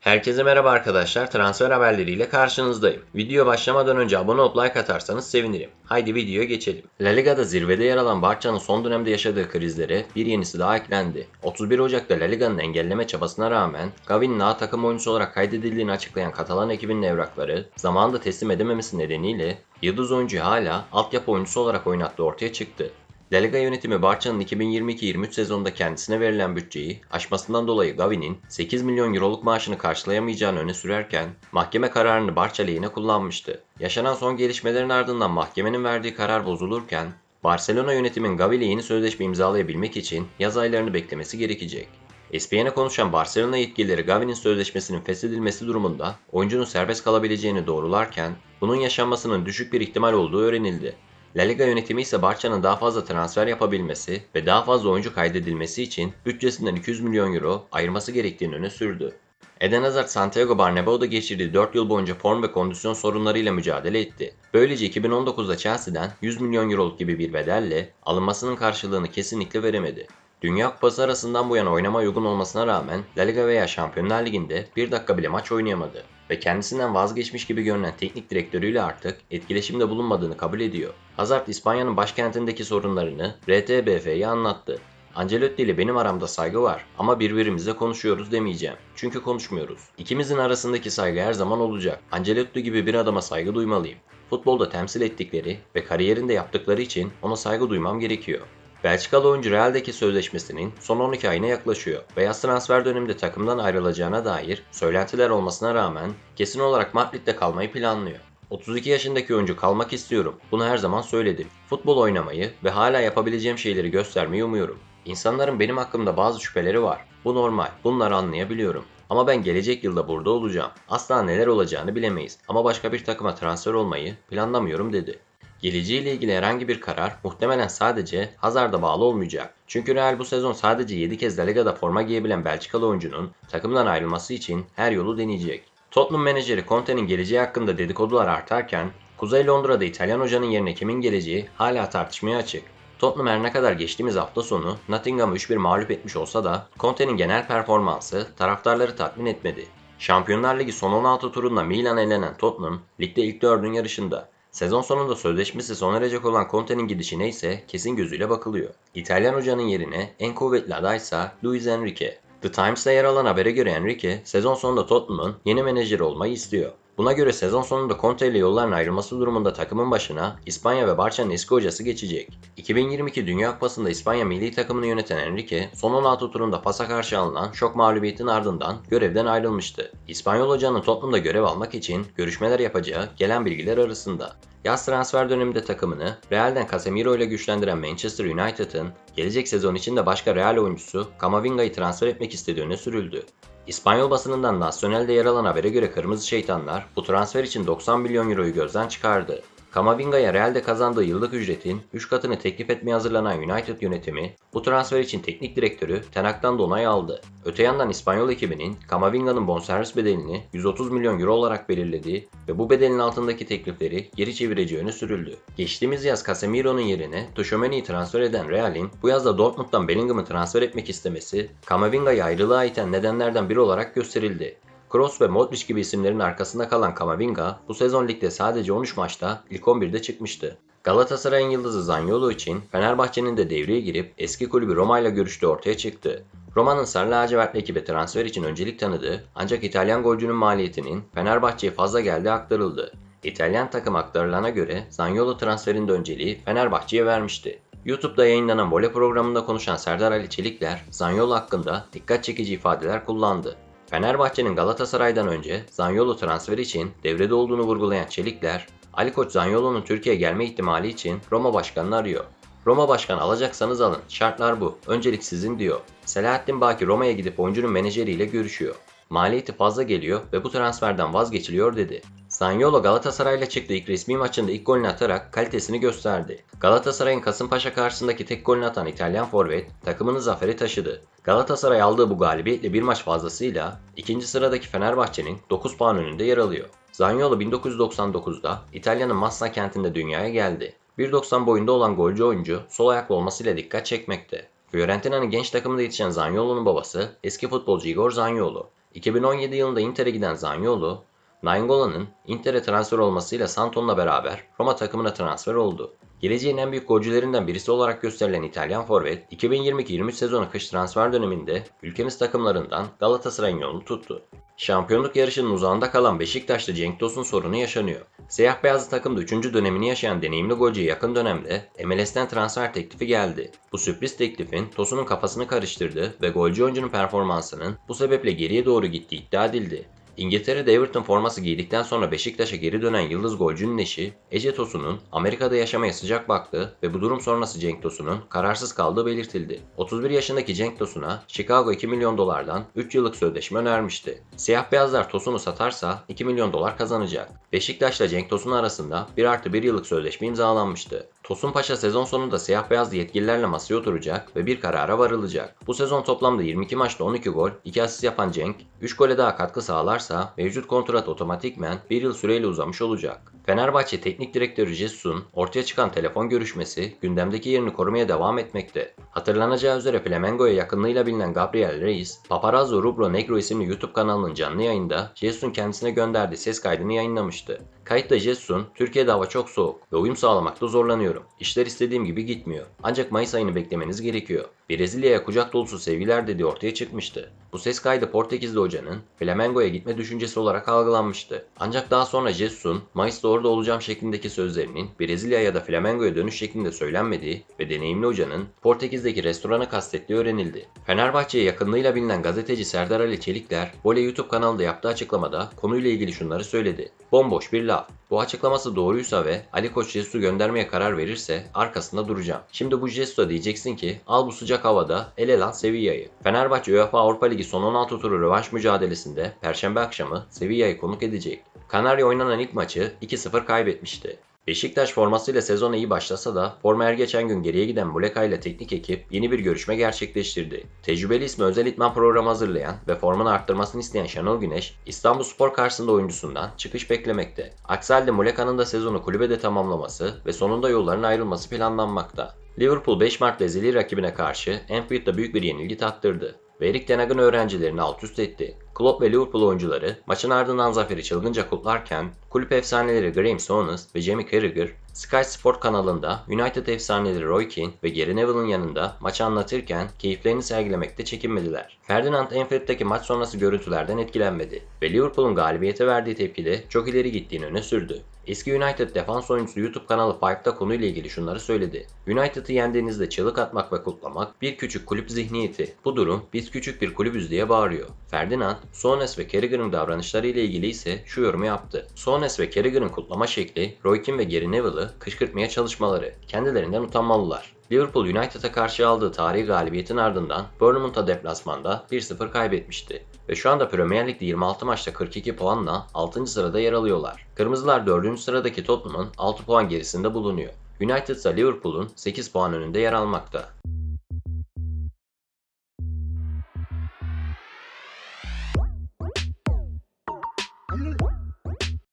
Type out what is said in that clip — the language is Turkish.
Herkese merhaba arkadaşlar. Transfer haberleriyle karşınızdayım. Video başlamadan önce abone olup like atarsanız sevinirim. Haydi videoya geçelim. La Liga'da zirvede yer alan Barça'nın son dönemde yaşadığı krizlere bir yenisi daha eklendi. 31 Ocak'ta La Liga'nın engelleme çabasına rağmen Gavi'nin A takım oyuncusu olarak kaydedildiğini açıklayan Katalan ekibinin evrakları zamanında teslim edememesi nedeniyle Yıldız oyuncuyu hala altyapı oyuncusu olarak oynattığı ortaya çıktı. La Liga yönetimi Barça'nın 2022-23 sezonunda kendisine verilen bütçeyi aşmasından dolayı Gavi'nin 8 milyon euroluk maaşını karşılayamayacağını öne sürerken mahkeme kararını Barça lehine kullanmıştı. Yaşanan son gelişmelerin ardından mahkemenin verdiği karar bozulurken Barcelona yönetimin Gavi ile yeni sözleşme imzalayabilmek için yaz aylarını beklemesi gerekecek. ESPN'e konuşan Barcelona yetkilileri Gavi'nin sözleşmesinin feshedilmesi durumunda oyuncunun serbest kalabileceğini doğrularken bunun yaşanmasının düşük bir ihtimal olduğu öğrenildi. La Liga yönetimi ise Barça'nın daha fazla transfer yapabilmesi ve daha fazla oyuncu kaydedilmesi için bütçesinden 200 milyon euro ayırması gerektiğini öne sürdü. Eden Hazard Santiago Bernabeu'da geçirdiği 4 yıl boyunca form ve kondisyon sorunlarıyla mücadele etti. Böylece 2019'da Chelsea'den 100 milyon euroluk gibi bir bedelle alınmasının karşılığını kesinlikle veremedi. Dünya Kupası arasından bu yana oynama uygun olmasına rağmen La Liga veya Şampiyonlar Ligi'nde bir dakika bile maç oynayamadı ve kendisinden vazgeçmiş gibi görünen teknik direktörüyle artık etkileşimde bulunmadığını kabul ediyor. Hazard İspanya'nın başkentindeki sorunlarını RTBF'ye anlattı. Ancelotti ile benim aramda saygı var ama birbirimizle konuşuyoruz demeyeceğim. Çünkü konuşmuyoruz. İkimizin arasındaki saygı her zaman olacak. Ancelotti gibi bir adama saygı duymalıyım. Futbolda temsil ettikleri ve kariyerinde yaptıkları için ona saygı duymam gerekiyor. Belçikalı oyuncu Real'deki sözleşmesinin son 12 ayına yaklaşıyor. Beyaz transfer döneminde takımdan ayrılacağına dair söylentiler olmasına rağmen kesin olarak Madrid'de kalmayı planlıyor. 32 yaşındaki oyuncu kalmak istiyorum. Bunu her zaman söyledim. Futbol oynamayı ve hala yapabileceğim şeyleri göstermeyi umuyorum. İnsanların benim hakkımda bazı şüpheleri var. Bu normal. Bunları anlayabiliyorum. Ama ben gelecek yılda burada olacağım. Asla neler olacağını bilemeyiz. Ama başka bir takıma transfer olmayı planlamıyorum dedi. Geleceğiyle ilgili herhangi bir karar muhtemelen sadece Hazard'a bağlı olmayacak. Çünkü Real bu sezon sadece 7 kez La Liga'da forma giyebilen Belçikalı oyuncunun takımdan ayrılması için her yolu deneyecek. Tottenham menajeri Conte'nin geleceği hakkında dedikodular artarken, Kuzey Londra'da İtalyan hocanın yerine kimin geleceği hala tartışmaya açık. Tottenham her ne kadar geçtiğimiz hafta sonu Nottingham'ı 3-1 mağlup etmiş olsa da Conte'nin genel performansı taraftarları tatmin etmedi. Şampiyonlar Ligi son 16 turunda Milan elenen Tottenham, ligde ilk dördün yarışında. Sezon sonunda sözleşmesi sona erecek olan Conte'nin gidişine ise kesin gözüyle bakılıyor. İtalyan hocanın yerine en kuvvetli aday ise Luis Enrique. The Times'ta yer alan habere göre Enrique, sezon sonunda Tottenham'ın yeni menajeri olmayı istiyor. Buna göre sezon sonunda Conte ile yolların ayrılması durumunda takımın başına İspanya ve Barça'nın eski hocası geçecek. 2022 Dünya Kupası'nda İspanya milli takımını yöneten Enrique, son 16 turunda pasa karşı alınan şok mağlubiyetin ardından görevden ayrılmıştı. İspanyol hocanın Tottenham'da görev almak için görüşmeler yapacağı gelen bilgiler arasında. Yaz transfer döneminde takımını Real'den Casemiro ile güçlendiren Manchester United'ın gelecek sezon için de başka Real oyuncusu Camavinga'yı transfer etmek istediği öne sürüldü. İspanyol basınından Nacional'de yer alan habere göre Kırmızı Şeytanlar bu transfer için 90 milyon euroyu gözden çıkardı. Kamavinga'ya Real'de kazandığı yıllık ücretin 3 katını teklif etmeye hazırlanan United yönetimi bu transfer için teknik direktörü Tenak'tan da onay aldı. Öte yandan İspanyol ekibinin Kamavinga'nın bonservis bedelini 130 milyon euro olarak belirlediği ve bu bedelin altındaki teklifleri geri çevireceği öne sürüldü. Geçtiğimiz yaz Casemiro'nun yerine Tchouameni'yi transfer eden Real'in bu yazda Dortmund'dan Bellingham'ı transfer etmek istemesi Kamavinga'yı ayrılığa iten nedenlerden biri olarak gösterildi. Kroos ve Modric gibi isimlerin arkasında kalan Kamavinga bu sezon ligde sadece 13 maçta ilk 11'de çıkmıştı. Galatasaray'ın yıldızı Zaniolo için Fenerbahçe'nin de devreye girip eski kulübü Roma ile görüştüğü ortaya çıktı. Roma'nın Sarı Lacivertli ekibe transfer için öncelik tanıdı ancak İtalyan golcünün maliyetinin Fenerbahçe'ye fazla geldiği aktarıldı. İtalyan takım aktarılana göre Zaniolo transferinde önceliği Fenerbahçe'ye vermişti. YouTube'da yayınlanan voley programında konuşan Serdar Ali Çelikler, Zaniolo hakkında dikkat çekici ifadeler kullandı. Fenerbahçe'nin Galatasaray'dan önce Zaniolo transferi için devrede olduğunu vurgulayan Çelikler, Ali Koç Zaniolo'nun Türkiye'ye gelme ihtimali için Roma Başkanı'nı arıyor. Roma Başkanı alacaksanız alın, şartlar bu, öncelik sizin diyor. Selahattin Baki Roma'ya gidip oyuncunun menajeriyle görüşüyor. Maliyeti fazla geliyor ve bu transferden vazgeçiliyor dedi. Zaniolo Galatasaray'la çıktığı ilk resmi maçında ilk golünü atarak kalitesini gösterdi. Galatasaray'ın Kasımpaşa karşısındaki tek golünü atan İtalyan forvet takımını zafere taşıdı. Galatasaray aldığı bu galibiyetle bir maç fazlasıyla ikinci sıradaki Fenerbahçe'nin 9 puan önünde yer alıyor. Zaniolo 1999'da İtalya'nın Massa kentinde dünyaya geldi. 1.90 boyunda olan golcü oyuncu sol ayaklı olmasıyla dikkat çekmekte. Fiorentina'nın genç takımında yetişen Zaniolo'nun babası eski futbolcu Igor Zaniolo. 2017 yılında Inter'e giden Zaniolo, Nainggolan'ın Inter'e transfer olmasıyla Santon'la beraber Roma takımına transfer oldu. Geleceğin en büyük golcülerinden birisi olarak gösterilen İtalyan forvet, 2022-23 sezonu kış transfer döneminde ülkemiz takımlarından Galatasaray'ın yolunu tuttu. Şampiyonluk yarışının uzağında kalan Beşiktaş'ta Cenk Tosun sorunu yaşanıyor. Siyah beyazlı takımda 3. dönemini yaşayan deneyimli golcüye yakın dönemde MLS'ten transfer teklifi geldi. Bu sürpriz teklifin Tosun'un kafasını karıştırdı ve golcü oyuncunun performansının bu sebeple geriye doğru gittiği iddia edildi. İngiltere'de Everton forması giydikten sonra Beşiktaş'a geri dönen yıldız golcünün eşi Ece Tosun'un Amerika'da yaşamaya sıcak baktı ve bu durum sonrası Cenk Tosun'un kararsız kaldığı belirtildi. 31 yaşındaki Cenk Tosun'a Chicago 2 milyon dolardan 3 yıllık sözleşme önermişti. Siyah beyazlar Tosun'u satarsa 2 milyon dolar kazanacak. Beşiktaş'la Cenk Tosun arasında 1 artı 1 yıllık sözleşme imzalanmıştı. Tosun Paşa sezon sonunda siyah beyazlı yetkililerle masaya oturacak ve bir karara varılacak. Bu sezon toplamda 22 maçta 12 gol, 2 asist yapan Cenk, 3 gole daha katkı sağlarsa mevcut kontrat otomatikmen 1 yıl süreyle uzamış olacak. Fenerbahçe Teknik Direktörü Jesus'un ortaya çıkan telefon görüşmesi gündemdeki yerini korumaya devam etmekte. Hatırlanacağı üzere Flamengo'ya yakınlığıyla bilinen Gabriel Reis, Paparazzo Rubro Negro isimli YouTube kanalının canlı yayında Jesus'un kendisine gönderdiği ses kaydını yayınlamıştı. Kayıtta Jesus'un Türkiye'de hava çok soğuk ve uyum sağlamakta zorlanıyorum. İşler istediğim gibi gitmiyor. Ancak Mayıs ayını beklemeniz gerekiyor. Brezilya'ya kucak dolusu sevgiler dediği ortaya çıkmıştı. Bu ses kaydı Portekizli hocanın Flamengo'ya gitme düşüncesi olarak algılanmıştı. Ancak daha sonra Jesus'un Mayıs'ta orada olacağım şeklindeki sözlerinin Brezilya ya da Flamengo'ya dönüş şeklinde söylenmediği ve deneyimli hocanın Portekiz'deki restoranı kastettiği öğrenildi. Fenerbahçe'ye yakınlığıyla bilinen gazeteci Serdar Ali Çelikler, Voley YouTube kanalında yaptığı açıklamada konuyla ilgili şunları söyledi. Bomboş bir laf. Bu açıklaması doğruysa ve Ali Koç Jesus'u göndermeye karar verirse arkasında duracağım. Şimdi bu Jesus'a diyeceksin ki al bu sıcak havada ele lan Sevilla'yı. Fenerbahçe UEFA Avrupa Ligi son 16 turu rövanş mücadelesinde Perşembe akşamı Sevilla'yı konuk edecek. Kanarya oynanan ilk maçı 2-0 kaybetmişti. Beşiktaş formasıyla sezona iyi başlasa da forma her geçen gün geriye giden Muleka ile teknik ekip yeni bir görüşme gerçekleştirdi. Tecrübeli ismi özel itman programı hazırlayan ve formanı arttırmasını isteyen Şenol Güneş, İstanbul Spor karşısında oyuncusundan çıkış beklemekte. Aksi halde Muleka'nın da sezonu kulübede tamamlaması ve sonunda yolların ayrılması planlanmakta. Liverpool 5 Mart ezeli rakibine karşı Anfield'da büyük bir yenilgi tattırdı ve Erik Ten öğrencilerini alt üst etti. Klopp ve Liverpool oyuncuları maçın ardından zaferi çılgınca kutlarken kulüp efsaneleri Graham Souness ve Jamie Carragher Sky Sport kanalında United efsaneleri Roy Keane ve Gary Neville'ın yanında maçı anlatırken keyiflerini sergilemekte çekinmediler. Ferdinand Anfield'daki maç sonrası görüntülerden etkilenmedi ve Liverpool'un galibiyete verdiği tepkide çok ileri gittiğini öne sürdü. Eski United defans oyuncusu YouTube kanalı Five'da konuyla ilgili şunları söyledi. United'ı yendiğinizde çığlık atmak ve kutlamak bir küçük kulüp zihniyeti. Bu durum biz küçük bir kulübüz diye bağırıyor. Ferdinand, Sones ve Carragher'ın davranışları ile ilgili ise şu yorumu yaptı. Sones ve Carragher'ın kutlama şekli, Roy Keane ve Gary Neville'ı kışkırtmaya çalışmaları. Kendilerinden utanmalılar. Liverpool United'a karşı aldığı tarihi galibiyetin ardından Bournemouth'a deplasmanda 1-0 kaybetmişti ve şu anda Premier Lig'de 26 maçta 42 puanla 6. sırada yer alıyorlar. Kırmızılar 4. sıradaki Tottenham'ın 6 puan gerisinde bulunuyor. United ise Liverpool'un 8 puan önünde yer almakta.